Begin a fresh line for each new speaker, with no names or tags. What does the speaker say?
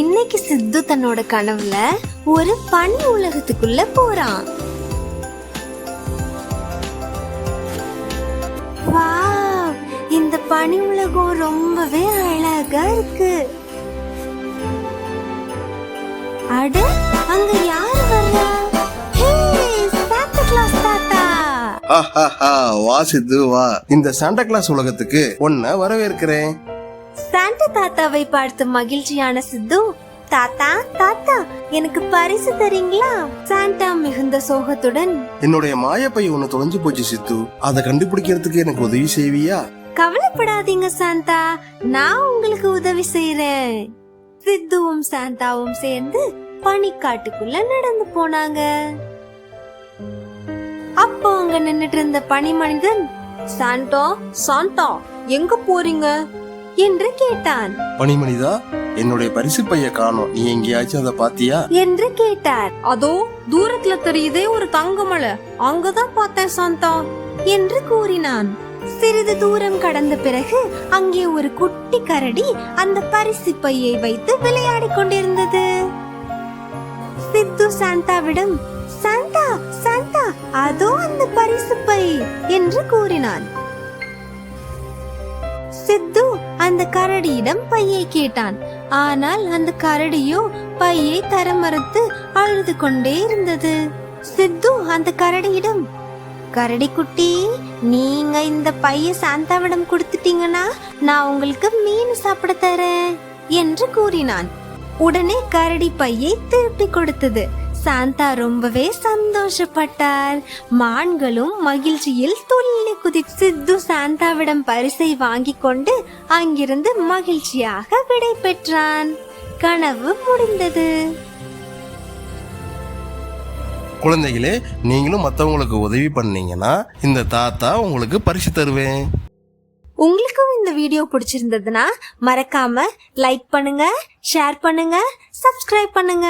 இன்னைக்கு சித்து தன்னோட கனவுல ஒரு பனி உலகத்துக்குள்ள போறான். இந்த பனி உலகம் ரொம்பவே அழகா இருக்கு. அட அங்க யார் வர்றா கிளாஸ்
வா சித்து வா. இந்த சாண்டா கிளாஸ் உலகத்துக்கு உன்னை வரவேற்கிறேன்.
சாண்டா தாத்தாவை பார்த்து மகிழ்ச்சியான சித்து தாத்தா தாத்தா எனக்கு பரிசு தரீங்களா? சாண்டா மிகுந்த சோகத்துடன்
என்னுடைய மாயப்பை ஒண்ணு தொலைஞ்சு போச்சு சித்து. அதை கண்டுபிடிக்கிறதுக்கு எனக்கு உதவி செய்வியா?
கவலைப்படாதீங்க சாந்தா. நான் உங்களுக்கு உதவி செய்யறேன் சித்துவும் சாந்தாவும் சேர்ந்து பனிக்காட்டுக்குள்ள நடந்து போனாங்க. அப்போ அங்க நின்னுட்டு இருந்த பனி மனிதன் சாண்டா சாண்டா எங்க போறீங்க? என்று கேட்டான்.
பனிமனிதா என்னுடைய பரிசு பைய காணோம். நீ எங்கேயாச்சும் அதை பாத்தியா?
என்று கேட்டார். அதோ தூரத்துல தெரியுதே ஒரு தங்கமலை. அங்கதான் பார்த்தேன் சாந்தா என்று கூறினான். சிறிது தூரம் கடந்த பிறகு அங்கே ஒரு குட்டி கரடி அந்த பரிசு பையை வைத்து விளையாடிக் கொண்டிருந்தது. சித்து சாந்தாவிடம் சாந்தா சாந்தா அதோ அந்த பரிசு பை என்று கூறினான். அந்த கரடியிடம் பையை கேட்டான். ஆனால் அந்த கரடியோ பையை தர மறுத்து அழுது கொண்டே இருந்தது. சித்து அந்த கரடியிடம் கரடி குட்டி நீங்க இந்த பைய சாந்தாவிடம் கொடுத்துட்டீங்கன்னா நான் உங்களுக்கு மீன் சாப்பிட தரேன் என்று கூறினான். உடனே கரடி பையை திருப்பி கொடுத்தது. சாந்தா ரொம்பவே சந்தோஷப்பட்டார். மான்களும் மகிழ்ச்சியில் துள்ளி குதி சித்து சாந்தாவிடம் பரிசை வாங்கி கொண்டு அங்கிருந்து மகிழ்ச்சியாக விடை பெற்றான். கனவு முடிந்தது.
குழந்தைகளே நீங்களும் மத்தவங்களுக்கு உதவி பண்ணீங்கன்னா இந்த தாத்தா உங்களுக்கு பரிசு தருவேன்.
உங்களுக்கும் இந்த வீடியோ பிடிச்சிருந்ததுன்னா மறக்காம லைக் பண்ணுங்க ஷேர் பண்ணுங்க சப்ஸ்கிரைப் பண்ணுங்க.